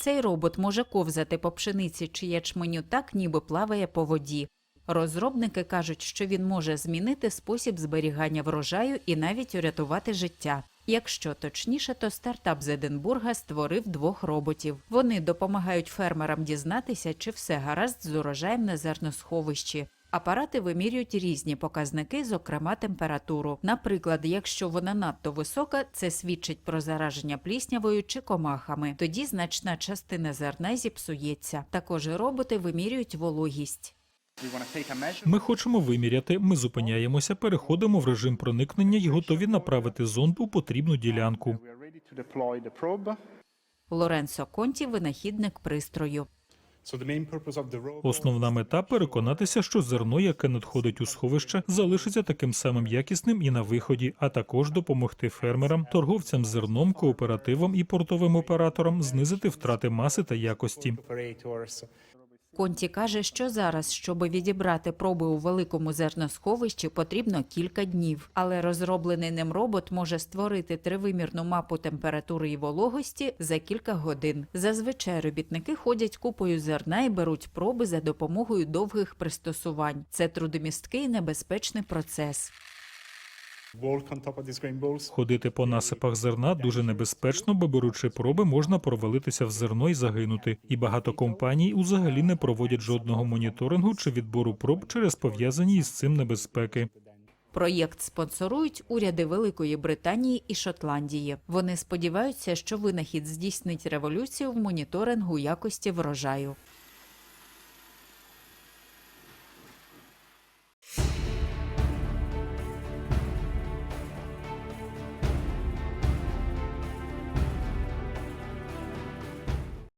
Цей робот може ковзати по пшениці чи ячменю так, ніби плаває по воді. Розробники кажуть, що він може змінити спосіб зберігання врожаю і навіть урятувати життя. Якщо точніше, то стартап з Единбурга створив двох роботів. Вони допомагають фермерам дізнатися, чи все гаразд з урожаєм на зерносховищі. Апарати вимірюють різні показники, зокрема температуру. Наприклад, якщо вона надто висока, це свідчить про зараження пліснявою чи комахами. Тоді значна частина зерна зіпсується. Також роботи вимірюють вологість. Ми хочемо виміряти, ми зупиняємося, переходимо в режим проникнення і готові направити зонд у потрібну ділянку. Лоренцо Конті винахідник пристрою. Основна мета переконатися, що зерно, яке надходить у сховище, залишиться таким самим якісним і на виході, а також допомогти фермерам, торговцям зерном, кооперативам і портовим операторам знизити втрати маси та якості. Конті каже, що зараз, щоб відібрати проби у великому зерносховищі, потрібно кілька днів. Але розроблений ним робот може створити тривимірну мапу температури і вологості за кілька годин. Зазвичай робітники ходять купою зерна і беруть проби за допомогою довгих пристосувань. Це трудомісткий і небезпечний процес. Ходити по насипах зерна дуже небезпечно, бо беручи проби, можна провалитися в зерно і загинути. І багато компаній узагалі не проводять жодного моніторингу чи відбору проб через пов'язані із цим небезпеки. Проєкт спонсорують уряди Великої Британії і Шотландії. Вони сподіваються, що винахід здійснить революцію в моніторингу якості врожаю.